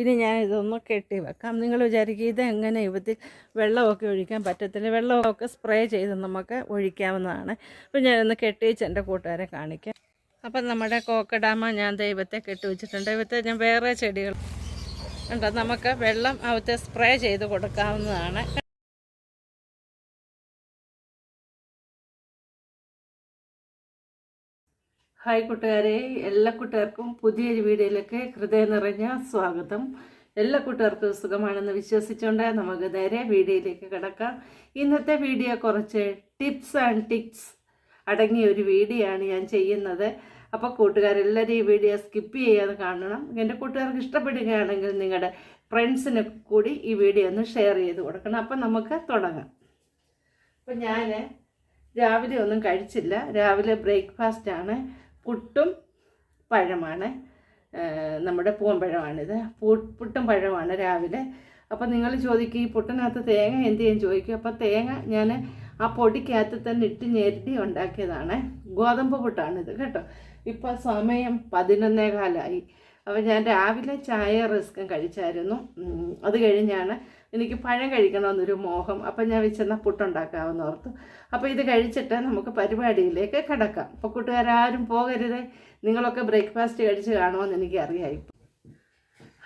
ഇനി ഞാൻ ഇതൊന്ന് കെട്ടി വെക്കാം. നിങ്ങൾ വിചാരിക്കുക ഇത് എങ്ങനെ യുവത്തിൽ വെള്ളമൊക്കെ ഒഴിക്കാൻ പറ്റത്തില്ല. വെള്ളമൊക്കെ സ്പ്രേ ചെയ്ത് നമുക്ക് ഒഴിക്കാവുന്നതാണ്. അപ്പോൾ ഞാനൊന്ന് കെട്ടി വെച്ച് എന്റെ കൂട്ടുകാരെ കാണിക്കാം. അപ്പം നമ്മുടെ കോക്കഡാമ ഞാൻ ദൈവത്തെ കെട്ടി വെച്ചിട്ടുണ്ട്. ദൈവത്തെ ഞാൻ വേറെ ചെടികൾ ഉണ്ട് നമുക്ക് വെള്ളം അവത്തെ സ്പ്രേ ചെയ്ത് കൊടുക്കാവുന്നതാണ്. ഹായ് കൂട്ടുകാരെ എല്ലാ കൂട്ടുകാർക്കും പുതിയൊരു വീഡിയോയിലേക്ക് ഹൃദയം നിറഞ്ഞ സ്വാഗതം. എല്ലാ കൂട്ടുകാർക്കും സുഖമാണെന്ന് വിശ്വസിച്ചുകൊണ്ട് നമുക്ക് നേരെ വീഡിയോയിലേക്ക് കിടക്കാം. ഇന്നത്തെ വീഡിയോ കുറച്ച് ടിപ്സ് ആൻഡ് ടിക്സ് അടങ്ങിയ ഒരു വീഡിയോ ആണ് ഞാൻ ചെയ്യുന്നത്. അപ്പോൾ കൂട്ടുകാരെല്ലാവരും ഈ വീഡിയോ സ്കിപ്പ് ചെയ്യാതെ കാണണം. എന്റെ കൂട്ടുകാർക്ക് ഇഷ്ടപ്പെടുകയാണെങ്കിൽ നിങ്ങളുടെ ഫ്രണ്ട്സിന് കൂടി ഈ വീഡിയോ ഒന്ന് ഷെയർ ചെയ്ത് കൊടുക്കണം. അപ്പം നമുക്ക് തുടങ്ങാം. അപ്പം ഞാൻ രാവിലെ ഒന്നും കഴിച്ചില്ല. രാവിലെ ബ്രേക്ക്ഫാസ്റ്റ് ആണ്. പുട്ടും പഴമാണ്. നമ്മുടെ പൂമ്പഴമാണിത് പുട്ടും പഴമാണ് രാവിലെ. അപ്പോൾ നിങ്ങൾ ചോദിക്കും ഈ പുട്ടിനകത്ത് തേങ്ങ എന്ത് ചെയ്യാൻ ചോദിക്കും. അപ്പോൾ തേങ്ങ ഞാൻ ആ പൊടിക്കകത്ത് തന്നെ ഇട്ട് ഞെരടി ഉണ്ടാക്കിയതാണ്. ഗോതമ്പ് പുട്ടാണിത് കേട്ടോ. ഇപ്പോൾ സമയം പതിനൊന്നേ കാലമായി അപ്പോൾ ഞാൻ രാവിലെ ചായ റിസ്ക്കും കഴിച്ചായിരുന്നു. അത് കഴിഞ്ഞാണ് എനിക്ക് പഴം കഴിക്കണമെന്നൊരു മോഹം. അപ്പം ഞാൻ വെച്ചെന്നാൽ പുട്ടുണ്ടാക്കാമെന്ന് ഓർത്തു. അപ്പോൾ ഇത് കഴിച്ചിട്ട് നമുക്ക് പരിപാടിയിലേക്ക് കിടക്കാം. അപ്പോൾ കൂട്ടുകാരും പോകരുത്. നിങ്ങളൊക്കെ ബ്രേക്ക്ഫാസ്റ്റ് കഴിച്ച് കാണുമെന്ന് എനിക്കറിയാം ഇപ്പം.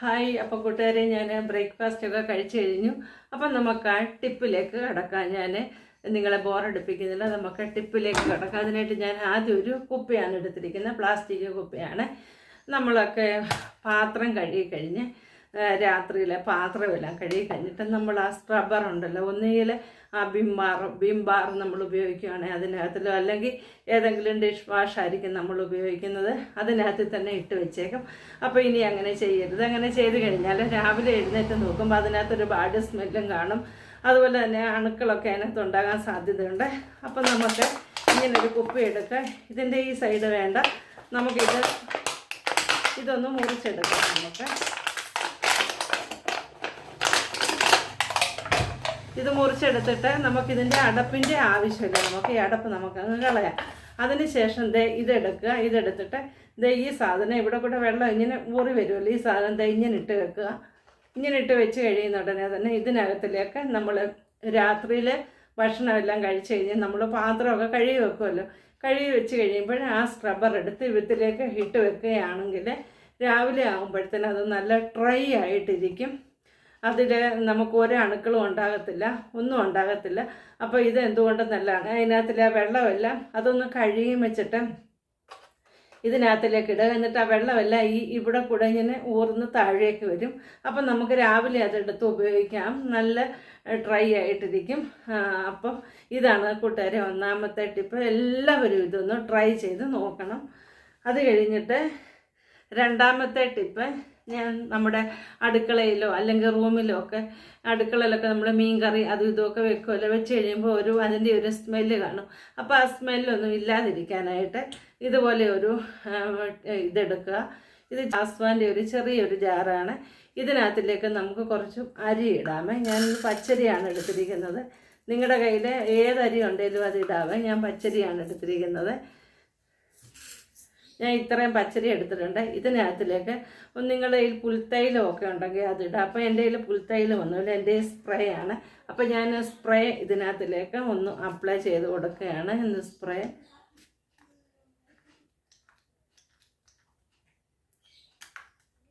ഹായ്. അപ്പോൾ കൂട്ടുകാരെ ഞാൻ ബ്രേക്ക്ഫാസ്റ്റ് ഒക്കെ കഴിച്ചു കഴിഞ്ഞു. അപ്പം നമുക്ക് ആ ടിപ്പിലേക്ക് കിടക്കാം. ഞാൻ നിങ്ങളെ ബോറടിപ്പിക്കുന്നില്ല. നമുക്ക് ടിപ്പിലേക്ക് കിടക്കാം. അതിനായിട്ട് ഞാൻ ആദ്യം ഒരു കുപ്പിയാണ് എടുത്തിരിക്കുന്നത്. പ്ലാസ്റ്റിക് കുപ്പിയാണ്. നമ്മളൊക്കെ പാത്രം കഴുകി കഴിഞ്ഞ് രാത്രിയിലെ പാത്രമെല്ലാം കഴുകി കഴിഞ്ഞിട്ട് നമ്മൾ ആ സ്ക്രബ്ബർ ഉണ്ടല്ലോ ഒന്നുകിൽ ആ ബിംബാർ ബിംബാർ നമ്മൾ ഉപയോഗിക്കുകയാണെങ്കിൽ അതിനകത്തിലോ അല്ലെങ്കിൽ ഏതെങ്കിലും ഡിഷ് വാഷ് ആയിരിക്കും നമ്മൾ ഉപയോഗിക്കുന്നത് അതിനകത്ത് തന്നെ ഇട്ട് വെച്ചേക്കും. അപ്പോൾ ഇനി അങ്ങനെ ചെയ്യരുത്. അങ്ങനെ ചെയ്ത് കഴിഞ്ഞാൽ രാവിലെ എഴുന്നേറ്റ് നോക്കുമ്പോൾ അതിനകത്തൊരു ബാഡ് സ്മെല്ലും കാണും. അതുപോലെ തന്നെ അണുക്കളൊക്കെ അതിനകത്ത് ഉണ്ടാകാൻ സാധ്യതയുണ്ട്. അപ്പം നമുക്ക് ഇങ്ങനൊരു കുപ്പി എടുക്കുക ഇതിന്റെ ഈ സൈഡ് വേണ്ട. നമുക്കിത് ഇതൊന്ന് മുറിച്ചെടുക്കാം നമുക്ക്. ഇത് മുറിച്ചെടുത്തിട്ട് നമുക്കിതിന്റെ അടപ്പിന്റെ ആവശ്യമില്ല. നമുക്ക് ഈ അടപ്പ് നമുക്ക് കളയാം. അതിനുശേഷം ദേ ഇതെടുക്കുക. ഇതെടുത്തിട്ട് ദേ ഈ സാധനം ഇവിടെ കൂടെ വെള്ളം ഇങ്ങനെ ഊറി വരുമല്ലോ. ഈ സാധനം ദേ ഇങ്ങനെ ഇട്ട് വെക്കുക. ഇങ്ങനെ ഇട്ട് വെച്ച് കഴിയുന്ന ഉടനെ തന്നെ ഇതിനകത്തിലേക്ക് നമ്മൾ രാത്രിയിൽ ഭക്ഷണമെല്ലാം കഴിച്ച് കഴിഞ്ഞാൽ നമ്മൾ പാത്രമൊക്കെ കഴുകി വെക്കുമല്ലോ. കഴുകി വെച്ച് കഴിയുമ്പോൾ ആ സ്ക്രബ്ബർ എടുത്ത് ഇവത്തിലേക്ക് ഇട്ട് വെക്കുകയാണെങ്കിൽ രാവിലെ ആകുമ്പോഴത്തേനും അത് നല്ല ഡ്രൈ ആയിട്ടിരിക്കും. അതിൽ നമുക്ക് ഒരു അണുക്കളും ഉണ്ടാകത്തില്ല ഒന്നും ഉണ്ടാകത്തില്ല. അപ്പോൾ ഇത് എന്തുകൊണ്ട് നല്ലതാണ്. ആ വെള്ളമെല്ലാം അതൊന്ന് കഴുകി വെച്ചിട്ട് ഇതിനകത്തിലേക്ക് ഇടുക. എന്നിട്ട് ആ വെള്ളമെല്ലാം ഈ ഇവിടെ കൂടെ ഇങ്ങനെ ഊർന്ന് താഴേക്ക് വരും. അപ്പം നമുക്ക് രാവിലെ അതെടുത്ത് ഉപയോഗിക്കാം. നല്ല ഡ്രൈ ആയിട്ടിരിക്കും. അപ്പം ഇതാണ് കൂട്ടുകാരെ ഒന്നാമത്തെ ടിപ്പ്. എല്ലാവരും ഇതൊന്ന് ട്രൈ ചെയ്ത് നോക്കണം. അത് കഴിഞ്ഞിട്ട് രണ്ടാമത്തെ ടിപ്പ്. ഞാൻ നമ്മുടെ അടുക്കളയിലോ അല്ലെങ്കിൽ റൂമിലോ ഒക്കെ അടുക്കളയിലൊക്കെ നമ്മൾ മീൻ കറി അതും ഇതുമൊക്കെ വെക്കുമല്ലോ വെച്ച് കഴിയുമ്പോൾ ഒരു അതിന്റെ ഒരു സ്മെല്ല് കാണും. അപ്പോൾ ആ സ്മെല്ലൊന്നും ഇല്ലാതിരിക്കാനായിട്ട് ഇതുപോലെ ഒരു ഇതെടുക്കുക. ഇത് ജാസ്വാന്റെ ഒരു ചെറിയൊരു ജാറാണ്. ഇതിനകത്തിലേക്ക് നമുക്ക് കുറച്ച് അരി ഇടാമേ. ഞാൻ പച്ചരിയാണ് എടുത്തിരിക്കുന്നത്. നിങ്ങളുടെ കയ്യിൽ ഏത് അരി ഉണ്ടെങ്കിലും അത് ഇടാമേ ഞാൻ പച്ചരിയാണ് എടുത്തിരിക്കുന്നത്. ഞാൻ ഇത്രയും പച്ചരി എടുത്തിട്ടുണ്ട്. ഇതിനകത്തിലേക്ക് നിങ്ങളുടെ കയ്യിൽ പുൽത്തൈലം ഒക്കെ ഉണ്ടെങ്കിൽ അതിടാം അപ്പോൾ എന്റെ കയ്യിൽ പുൽത്തൈലം ഒന്നുമില്ല എന്റെ സ്പ്രേ ആണ്. അപ്പോൾ ഞാൻ സ്പ്രേ ഇതിനകത്തിലേക്ക് ഒന്ന് അപ്ലൈ ചെയ്ത് കൊടുക്കുകയാണ്. ഇന്ന് സ്പ്രേ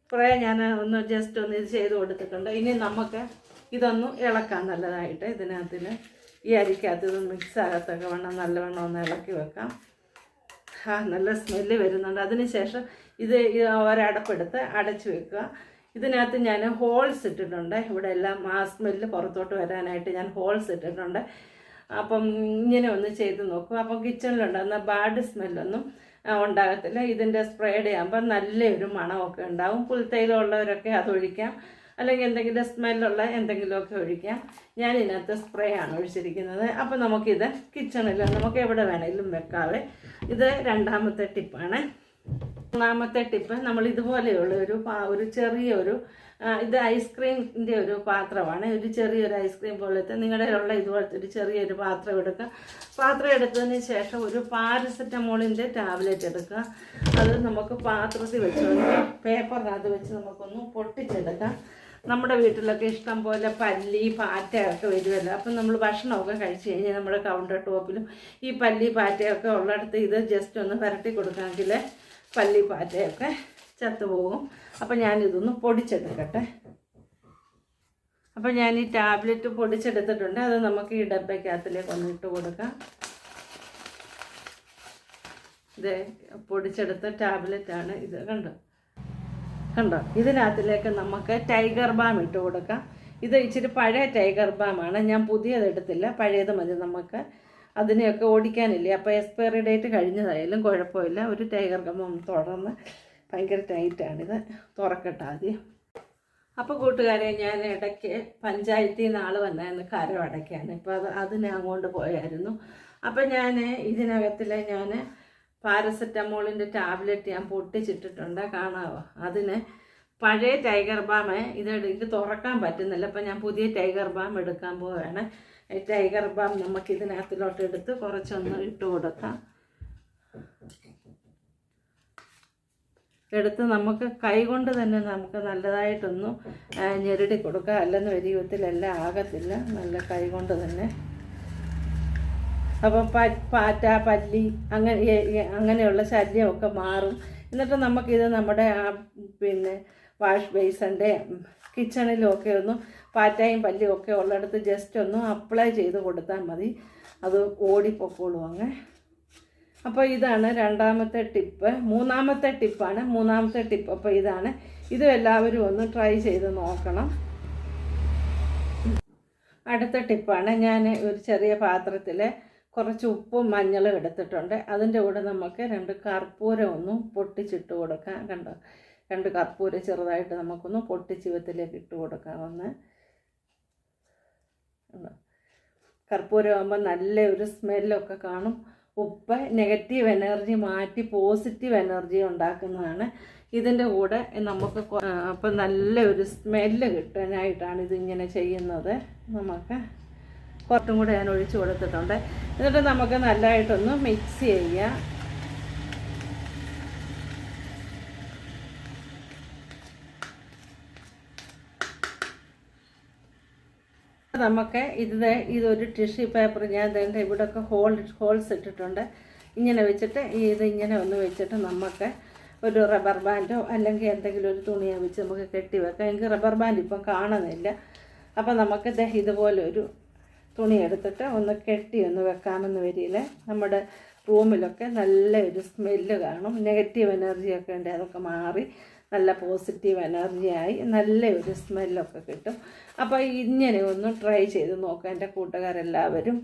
സ്പ്രേ ഞാൻ ഒന്ന് ജസ്റ്റ് ഒന്ന് ഇത് ചെയ്ത് കൊടുത്തിട്ടുണ്ട്. ഇനി നമുക്ക് ഇതൊന്ന് ഇളക്കാൻ നല്ലതായിട്ട്. ഇതിനകത്തിൽ ഈ അരിക്കകത്ത് ഇത് മിക്സ് ആകത്തൊക്കെ വേണം നല്ലവണ്ണം ഒന്ന് ഇളക്കി വെക്കാം. നല്ല സ്മെല്ല് വരുന്നുണ്ട്. അതിനുശേഷം ഇത് ഒരടപ്പെടുത്ത് അടച്ചു വെക്കുക. ഇതിനകത്ത് ഞാൻ ഹോൾസ് ഇട്ടിട്ടുണ്ട്. ഇവിടെ എല്ലാം ആ സ്മെല്ല് പുറത്തോട്ട് വരാനായിട്ട് ഞാൻ ഹോൾസ് ഇട്ടിട്ടുണ്ട്. അപ്പം ഇങ്ങനെ ഒന്ന് ചെയ്ത് നോക്കും. അപ്പം കിച്ചണിലുണ്ടാകുന്ന ബാഡ് സ്മെല്ലൊന്നും ഉണ്ടാകത്തില്ല. ഇതിന്റെ സ്പ്രേഡ് ചെയ്യുമ്പോൾ നല്ലൊരു മണമൊക്കെ ഉണ്ടാവും. പുൽത്തൈലമുള്ളവരൊക്കെ അതൊഴിക്കാം അല്ലെങ്കിൽ എന്തെങ്കിലും സ്മെല്ലുള്ള എന്തെങ്കിലുമൊക്കെ ഒഴിക്കാം. ഞാൻ ഇതിനകത്ത് സ്പ്രേ ആണ് ഒഴിച്ചിരിക്കുന്നത്. അപ്പോൾ നമുക്കിത് കിച്ചണിൽ നമുക്ക് എവിടെ വേണമെങ്കിലും വെക്കാവേ. ഇത് രണ്ടാമത്തെ ടിപ്പാണ് മൂന്നാമത്തെ ടിപ്പ് നമ്മൾ ഇതുപോലെയുള്ള ഒരു ഒരു ചെറിയൊരു ഇത് ഐസ്ക്രീമിന്റെ ഒരു പാത്രമാണ്. ഒരു ചെറിയൊരു ഐസ്ക്രീം പോലത്തെ നിങ്ങളുടെ ഉള്ള ഇതുപോലത്തെ ഒരു ചെറിയൊരു പാത്രം എടുക്കുക. പാത്രം എടുത്തതിന് ശേഷം ഒരു പാരസെറ്റമോളിന്റെ ടാബ്ലറ്റ് എടുക്കുക. അത് നമുക്ക് പാത്രത്തിൽ വെച്ചുകൊണ്ട് പേപ്പറിനകത്ത് വെച്ച് നമുക്കൊന്ന് പൊട്ടിച്ചെടുക്കാം. നമ്മുടെ വീട്ടിലൊക്കെ ഇഷ്ടം പോലെ പല്ലി പാറ്റയൊക്കെ വരുമല്ലോ. അപ്പം നമ്മൾ ഭക്ഷണമൊക്കെ കഴിച്ച് കഴിഞ്ഞാൽ നമ്മുടെ കൗണ്ടർ ടോപ്പിലും ഈ പല്ലി പാറ്റയൊക്കെ ഉള്ളിടത്ത് ഇത് ജസ്റ്റ് ഒന്ന് പരട്ടി കൊടുക്കാമെങ്കിൽ പല്ലി പാറ്റയൊക്കെ ചത്തുപോകും. അപ്പം ഞാനിതൊന്ന് പൊടിച്ചെടുക്കട്ടെ. അപ്പം ഞാൻ ഈ ടാബ്ലറ്റ് പൊടിച്ചെടുത്തിട്ടുണ്ട്. അത് നമുക്ക് ഈ ഡബയ്ക്കകത്തിലേക്ക് ഒന്ന് ഇട്ട് കൊടുക്കാം. ഇത് പൊടിച്ചെടുത്ത ടാബ്ലറ്റാണ് ഇത് കണ്ടോ? കണ്ടോ? ഇതിനകത്തിലേക്ക് നമുക്ക് ടൈഗർ ബാം ഇട്ട് കൊടുക്കാം. ഇത് ഇച്ചിരി പഴയ ടൈഗർ ബാമാണ് ഞാൻ പുതിയത് എടുത്തില്ല. പഴയത് മതി നമുക്ക്. അതിനെയൊക്കെ ഓടിക്കാനില്ലേ? അപ്പോൾ എക്സ്പയറി ഡേറ്റ് കഴിഞ്ഞതായാലും കുഴപ്പമില്ല. ഒരു ടൈഗർ ബാം തുടർന്ന് ഭയങ്കര ടൈറ്റാണിത് തുറക്കട്ടെ ആദ്യം. അപ്പോൾ കൂട്ടുകാരെ ഞാൻ ഇടയ്ക്ക് പഞ്ചായത്തിൽ നിന്ന് ആൾ വന്നായിരുന്നു കരം അടയ്ക്കാൻ ഇപ്പോൾ അത് അതിനെ അങ്ങോട്ട് പോയായിരുന്നു. അപ്പം ഞാൻ ഇതിനകത്തിൽ ഞാൻ പാരസെറ്റമോളിന്റെ ടാബ്ലറ്റ് ഞാൻ പൊട്ടിച്ചിട്ടിട്ടുണ്ട് കാണാവോ? അതിന് പഴയ ടൈഗർ ബാം ഇത് എനിക്ക് തുറക്കാൻ പറ്റുന്നില്ല. അപ്പം ഞാൻ പുതിയ ടൈഗർ ബാം എടുക്കാൻ പോവുകയാണ് ഈ ടൈഗർ ബാം നമുക്ക് ഇതിനകത്തിലോട്ട് എടുത്ത് കുറച്ചൊന്ന് ഇട്ട് കൊടുക്കാം. എടുത്ത് നമുക്ക് കൈകൊണ്ട് തന്നെ നമുക്ക് നല്ലതായിട്ടൊന്നും ഞെരടി കൊടുക്കുക അല്ലെന്ന് വിധത്തിലെല്ലാം ആകത്തില്ല. നല്ല കൈകൊണ്ട് തന്നെ അപ്പം പാറ്റ പല്ലി അങ്ങനെ അങ്ങനെയുള്ള ശല്യമൊക്കെ മാറും. എന്നിട്ട് നമുക്കിത് നമ്മുടെ ആ പിന്നെ വാഷ് ബേസിന്റെ കിച്ചണിലും ഒക്കെ ഒന്ന് പാറ്റയും പല്ലിയും ഒക്കെ ഉള്ളിടത്ത് ജസ്റ്റ് ഒന്ന് അപ്ലൈ ചെയ്ത് കൊടുത്താൽ മതി. അത് ഓടിപ്പോക്കോളൂ അങ്ങ്. അപ്പോൾ ഇതാണ് രണ്ടാമത്തെ ടിപ്പ് മൂന്നാമത്തെ ടിപ്പാണ് മൂന്നാമത്തെ ടിപ്പ് അപ്പോൾ ഇതാണ്. ഇതും എല്ലാവരും ഒന്ന് ട്രൈ ചെയ്ത് നോക്കണം. അടുത്ത ടിപ്പാണ് ഞാൻ ഒരു ചെറിയ പാത്രത്തിൽ കുറച്ച് ഉപ്പും മഞ്ഞളും എടുത്തിട്ടുണ്ട്. അതിന്റെ കൂടെ നമുക്ക് രണ്ട് കർപ്പൂരം ഒന്നും പൊട്ടിച്ചിട്ട് കൊടുക്കാം. കണ്ടോ? രണ്ട് കർപ്പൂരം ചെറുതായിട്ട് നമുക്കൊന്ന് പൊട്ടിച്ച് വിത്തിലേക്ക് ഇട്ട് കൊടുക്കാം ഒന്ന്. കണ്ടോ? കർപ്പൂരം ആകുമ്പോൾ നല്ല ഒരു സ്മെല്ലൊക്കെ കാണും. ഉപ്പ് നെഗറ്റീവ് എനർജി മാറ്റി പോസിറ്റീവ് എനർജി ഉണ്ടാക്കുന്നതാണ്. ഇതിന്റെ കൂടെ നമുക്ക് അപ്പം നല്ല ഒരു സ്മെല്ല് കിട്ടാനായിട്ടാണ് ഇതിങ്ങനെ ചെയ്യുന്നത്. നമുക്ക് കുറച്ചും കൂടെ ഞാൻ ഒഴിച്ച് കൊടുത്തിട്ടുണ്ട്. എന്നിട്ട് നമുക്ക് നല്ലതായിട്ടൊന്ന് മിക്സ് ചെയ്യാം. നമുക്ക് ഇത് ഇതൊരു ടിഷ്യൂ പേപ്പർ ഞാൻ ഇതിന്റെ ഇവിടെയൊക്കെ ഹോൾ ഹോൾസ് ഇട്ടിട്ടുണ്ട്. ഇങ്ങനെ വെച്ചിട്ട് ഇത് ഇങ്ങനെ ഒന്ന് വെച്ചിട്ട് നമുക്ക് ഒരു റബ്ബർ ബാൻഡോ അല്ലെങ്കിൽ എന്തെങ്കിലും ഒരു തുണിയോ വെച്ച് നമുക്ക് കെട്ടി വെക്കാം എനിക്ക് റബ്ബർ ബാൻഡ് ഇപ്പം കാണുന്നില്ല. അപ്പം നമുക്ക് ഇതുപോലെ ഒരു തുണി എടുത്തിട്ട് ഒന്ന് കെട്ടി ഒന്ന് വെക്കാമെന്ന് വരിയിൽ നമ്മുടെ റൂമിലൊക്കെ നല്ല ഒരു സ്മെല്ല് കാണും. നെഗറ്റീവ് എനർജിയൊക്കെ ഉണ്ട്. അതൊക്കെ മാറി നല്ല പോസിറ്റീവ് എനർജിയായി നല്ല ഒരു സ്മെല്ലൊക്കെ കിട്ടും. അപ്പോൾ ഇങ്ങനെ ഒന്ന് ട്രൈ ചെയ്ത് നോക്കാം എന്റെ കൂട്ടുകാരെല്ലാവരും.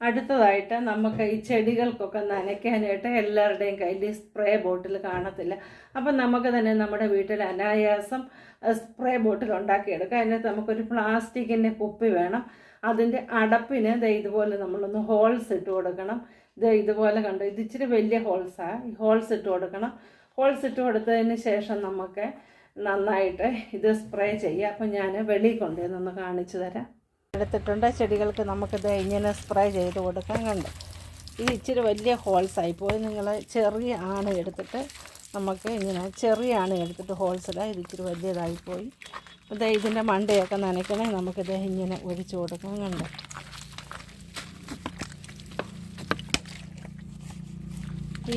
അടുത്തതായിട്ട് നമുക്ക് ഈ ചെടികൾക്കൊക്കെ നനയ്ക്കാനായിട്ട് എല്ലാവരുടെയും കയ്യിൽ സ്പ്രേ ബോട്ടിൽ കാണത്തില്ല. അപ്പം നമുക്ക് തന്നെ നമ്മുടെ വീട്ടിൽ അനായാസം സ്പ്രേ ബോട്ടിൽ ഉണ്ടാക്കിയെടുക്കാം. അതിനകത്ത് നമുക്കൊരു പ്ലാസ്റ്റിക്കിന്റെ കുപ്പി വേണം. അതിന്റെ അടപ്പിന് ദേ ഇതുപോലെ നമ്മളൊന്ന് ഹോൾസ് ഇട്ട് കൊടുക്കണം. ദേ ഇതുപോലെ കണ്ടു? ഇത് ഇച്ചിരി വലിയ ഹോൾസാണ് ഈ ഹോൾസ് ഇട്ട് കൊടുക്കണം. ഹോൾസ് ഇട്ട് കൊടുത്തതിന് ശേഷം നമുക്ക് നന്നായിട്ട് ഇത് സ്പ്രേ ചെയ്യുക അപ്പം ഞാൻ വെളിയിൽ കൊണ്ടുവന്നൊന്ന് കാണിച്ചു തരാം. എടുത്തിട്ടുണ്ട്. ചെടികൾക്ക് നമുക്കിത് ഇങ്ങനെ സ്പ്രേ ചെയ്ത് കൊടുക്കാൻ കണ്ടു? ഇത് ഇച്ചിരി വലിയ ഹോൾസായി പോയി. നിങ്ങൾ ചെറിയ ആണ് എടുത്തിട്ട് നമുക്ക് ഇങ്ങനെ ചെറിയ ആണ് എടുത്തിട്ട് ഹോൾസിലാണ് ഇത് ഇച്ചിരി വലിയതായി പോയി. ഇത് ഇതിന്റെ മണ്ടയൊക്കെ നനയ്ക്കണേ നമുക്കിത് ഇങ്ങനെ ഒഴിച്ചു കൊടുക്കാം കണ്ടോ?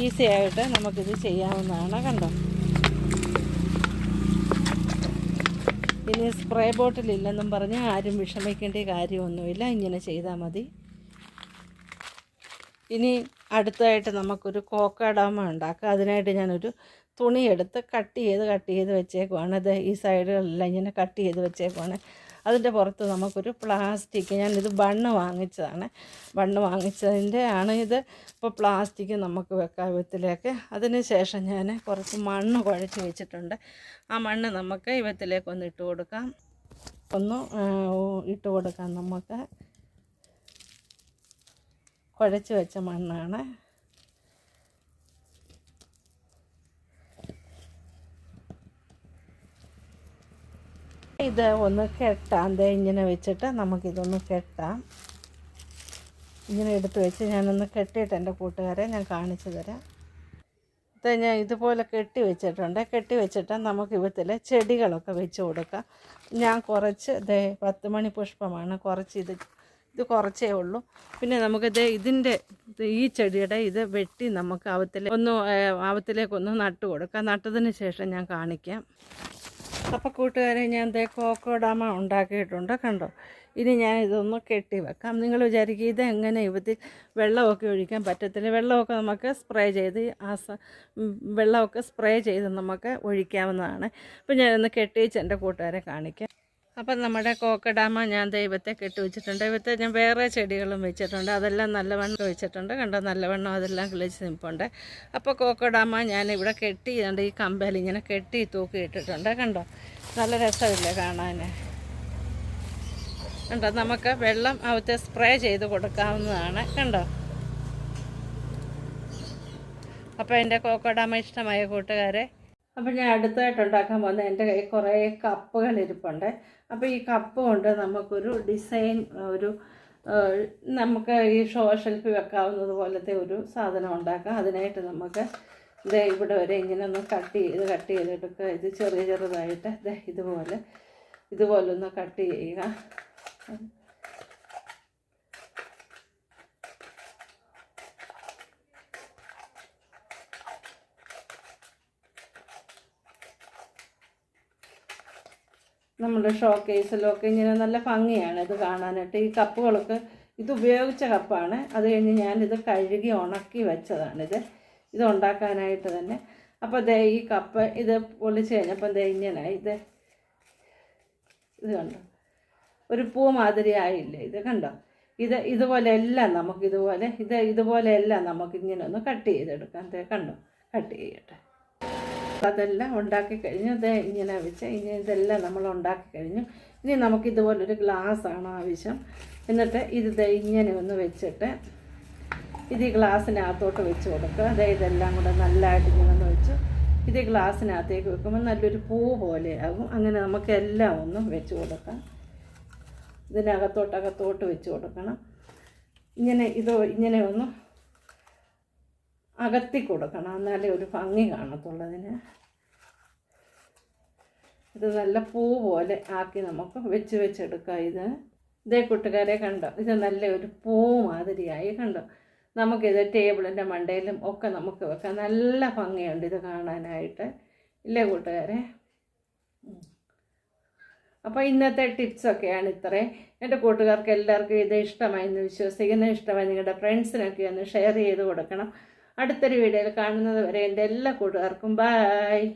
ഈസി ആയിട്ട് നമുക്കിത് ചെയ്യാവുന്നതാണ് കണ്ടോ? ഇനി സ്പ്രേ ബോട്ടിലില്ലെന്നും പറഞ്ഞ് ആരും വിഷമിക്കേണ്ട കാര്യമൊന്നുമില്ല ഇങ്ങനെ ചെയ്താൽ മതി. ഇനി അടുത്തായിട്ട് നമുക്കൊരു കോക്കാഡാമ ഉണ്ടാക്കാം. അതിനായിട്ട് ഞാനൊരു തുണി എടുത്ത് കട്ട് ചെയ്ത് കട്ട് ചെയ്ത് വെച്ചേക്കുവാണ്. ഇത് ഈ സൈഡുകളെല്ലാം ഇങ്ങനെ കട്ട് ചെയ്ത് വെച്ചേക്കുവാണ്. അതിന്റെ പുറത്ത് നമുക്കൊരു പ്ലാസ്റ്റിക് ഞാനിത് ബണ്ണ് വാങ്ങിച്ചതാണ്. ബണ്ണ് വാങ്ങിച്ചതിന്റെ ആണ് ഇത്. ഇപ്പോൾ പ്ലാസ്റ്റിക് നമുക്ക് വെക്കാം വിത്തിലേക്ക് അതിന് ശേഷം ഞാൻ കുറച്ച് മണ്ണ് കുഴച്ച് വെച്ചിട്ടുണ്ട്. ആ മണ്ണ് നമുക്ക് ഇവത്തിലേക്ക് വിത്തിലേക്ക് ഒന്ന് ഇട്ട് കൊടുക്കാം. ഒന്ന് ഇട്ട് കൊടുക്കാം നമുക്ക്. കുഴച്ച് വെച്ച മണ്ണാണ്. ഇത് ഒന്ന് കെട്ടാം. ദേ ഇങ്ങനെ വെച്ചിട്ട് നമുക്കിതൊന്ന് കെട്ടാം. ഇങ്ങനെ എടുത്ത് വെച്ച് ഞാനൊന്ന് കെട്ടിയിട്ട് എന്റെ കൂട്ടുകാരെ ഞാൻ കാണിച്ചു തരാം. ഇത് ഞാൻ ഇതുപോലെ കെട്ടി വെച്ചിട്ടുണ്ട്. കെട്ടി വെച്ചിട്ട് നമുക്ക് ഇവത്തിൽ ചെടികളൊക്കെ വെച്ച് കൊടുക്കാം. ഞാൻ കുറച്ച് ദേ പത്ത് മണി പുഷ്പമാണ്. കുറച്ച് ഇത് ഇത് കുറച്ചേ ഉള്ളൂ. പിന്നെ നമുക്കിത് ഇതിന്റെ ഈ ചെടിയുടെ ഇത് വെട്ടി നമുക്ക് അവത്തിലെ ഒന്ന് അവത്തിലേക്കൊന്ന് നട്ട് കൊടുക്കാം. നട്ടതിന് ശേഷം ഞാൻ കാണിക്കാം. അപ്പോൾ കൂട്ടുകാരെ ഞാൻ ദേ കോക്കോഡാമ ഉണ്ടാക്കിയിട്ടുണ്ട് കണ്ടോ? ഇനി ഞാൻ ഇതൊന്ന് കെട്ടി വെക്കാം. നിങ്ങൾ വിചാരിക്കുക ഇത് എങ്ങനെ ഇവത്തിൽ വെള്ളമൊക്കെ ഒഴിക്കാൻ പറ്റത്തില്ല. വെള്ളമൊക്കെ നമുക്ക് സ്പ്രേ ചെയ്ത് ആ വെള്ളമൊക്കെ സ്പ്രേ ചെയ്ത് നമുക്ക് ഒഴിക്കാവുന്നതാണ്. അപ്പോൾ ഞാനൊന്ന് കെട്ടിച്ച് എന്റെ കൂട്ടുകാരെ കാണിക്കാം. അപ്പം നമ്മുടെ കോക്കഡാമ ഞാൻ ദൈവത്തെ കെട്ടി വെച്ചിട്ടുണ്ട്. ദൈവത്തെ ഞാൻ വേറെ ചെടികളും വെച്ചിട്ടുണ്ട്. അതെല്ലാം നല്ലവണ്ണം വെച്ചിട്ടുണ്ട്. കണ്ടോ? നല്ലവണ്ണം അതെല്ലാം കിളിച്ച് നിൽപ്പുണ്ട് അപ്പോൾ കോക്കഡാമ ഞാൻ ഇവിടെ കെട്ടി കണ്ട് ഈ കമ്പൽ ഇങ്ങനെ കെട്ടി തൂക്കി ഇട്ടിട്ടുണ്ട്. കണ്ടോ? നല്ല രസമില്ലേ കാണാൻ കണ്ടോ? നമുക്ക് വെള്ളം അവിടുത്തെ സ്പ്രേ ചെയ്ത് കൊടുക്കാവുന്നതാണ്. കണ്ടോ? അപ്പോൾ എന്റെ കോക്കഡാമ ഇഷ്ടമായ കൂട്ടുകാരെ അപ്പോൾ ഞാൻ അടുത്തായിട്ട് ഉണ്ടാക്കാൻ പോകുന്ന എന്റെ കയ്യിൽ കുറേ കപ്പുകൾ ഇരിപ്പുണ്ട് അപ്പോൾ ഈ കപ്പ് കൊണ്ട് നമുക്കൊരു ഡിസൈൻ ഒരു നമുക്ക് ഈ ഷോ ഷെൽഫിൽ വെക്കാവുന്നത് പോലത്തെ ഒരു സാധനം ഉണ്ടാക്കാം. അതിനായിട്ട് നമുക്ക് ഇത് ഇവിടെ വരെ ഇങ്ങനെ ഒന്ന് കട്ട് ചെയ്ത് കട്ട് ചെയ്തെടുക്കുക. ഇത് ചെറിയ ചെറുതായിട്ട് ദേ ഇതുപോലെ ഇതുപോലൊന്ന് കട്ട് ചെയ്യുക. നമ്മുടെ ഷോ കേസിലൊക്കെ ഇങ്ങനെ നല്ല ഭംഗിയാണ് ഇത് കാണാനായിട്ട്. ഈ കപ്പുകളൊക്കെ ഇത് ഉപയോഗിച്ച കപ്പാണ്. അത് കഴിഞ്ഞ് ഞാനിത് കഴുകി ഉണക്കി വെച്ചതാണിത്. ഇത് ഉണ്ടാക്കാനായിട്ട് തന്നെ. അപ്പോൾ ദേ ഈ കപ്പ് ഇത് പൊളിച്ച് കഴിഞ്ഞപ്പോൾ ദേ ഇങ്ങനായി. ഇത് ഇത് കണ്ടോ? ഒരു പൂ മാതിരി ആയില്ലേ ഇത് കണ്ടോ? ഇത് ഇതുപോലെ എല്ലാം നമുക്ക് ഇതുപോലെ ഇത് ഇതുപോലെ എല്ലാം നമുക്ക് ഇങ്ങനെ ഒന്ന് കട്ട് ചെയ്തെടുക്കാം. കണ്ടോ? കട്ട് ചെയ്യട്ടെ. അതെല്ലാം ഉണ്ടാക്കി കഴിഞ്ഞു. ഇത് ഇങ്ങനെ വെച്ച് ഇനി ഇതെല്ലാം നമ്മൾ ഉണ്ടാക്കി കഴിഞ്ഞു. ഇനി നമുക്ക് ഗ്ലാസ് ആണ് ആവശ്യം. എന്നിട്ട് ഇത് ഇങ്ങനെ ഒന്ന് വെച്ചിട്ട് ഇത് ഈ ഗ്ലാസ്സിനകത്തോട്ട് വെച്ച് കൊടുക്കുക. അതെ ഇതെല്ലാം കൂടെ നല്ലതായിട്ട് ഇങ്ങനെ ഒന്ന് വെച്ച് ഇത് ഗ്ലാസ്സിനകത്തേക്ക് വെക്കുമ്പോൾ നല്ലൊരു പൂ പോലെ പോലെയാകും അങ്ങനെ നമുക്ക് എല്ലാം ഒന്നും വെച്ച് കൊടുക്കാം. ഇതിനകത്തോട്ടകത്തോട്ട് വെച്ച് കൊടുക്കണം. ഇങ്ങനെ ഇത് ഇങ്ങനെ അകത്തി കൊടുക്കണം. എന്നാലേ ഒരു ഭംഗി കാണത്തുള്ളതിന് ഇത് നല്ല പൂ പോലെ ആക്കി നമുക്ക് വെച്ച് വെച്ചെടുക്കാം ഇത്. ഇതേ കൂട്ടുകാരെ കണ്ടോ? ഇത് നല്ല ഒരു പൂ മാതിരിയായി കണ്ടോ? നമുക്കിത് ടേബിളിന്റെ മണ്ടയിലും ഒക്കെ നമുക്ക് വെക്കാം. നല്ല ഭംഗിയുണ്ട് ഇത് കാണാനായിട്ട്. ഇല്ലേ കൂട്ടുകാരെ? അപ്പോൾ ഇന്നത്തെ ടിപ്സൊക്കെയാണ് ഇത്രയും എന്റെ കൂട്ടുകാർക്ക് എല്ലാവർക്കും ഇത് ഇഷ്ടമായി എന്ന് വിശ്വസിക്കുന്നു. ഇഷ്ടമായി നിങ്ങളുടെ ഫ്രണ്ട്സിനൊക്കെ ഒന്ന് ഷെയർ ചെയ്ത് കൊടുക്കണം. അടുത്തൊരു വീഡിയോയിൽ കാണുന്നത് വരെ എന്റെ എല്ലാ കൂട്ടുകാർക്കും ബായ്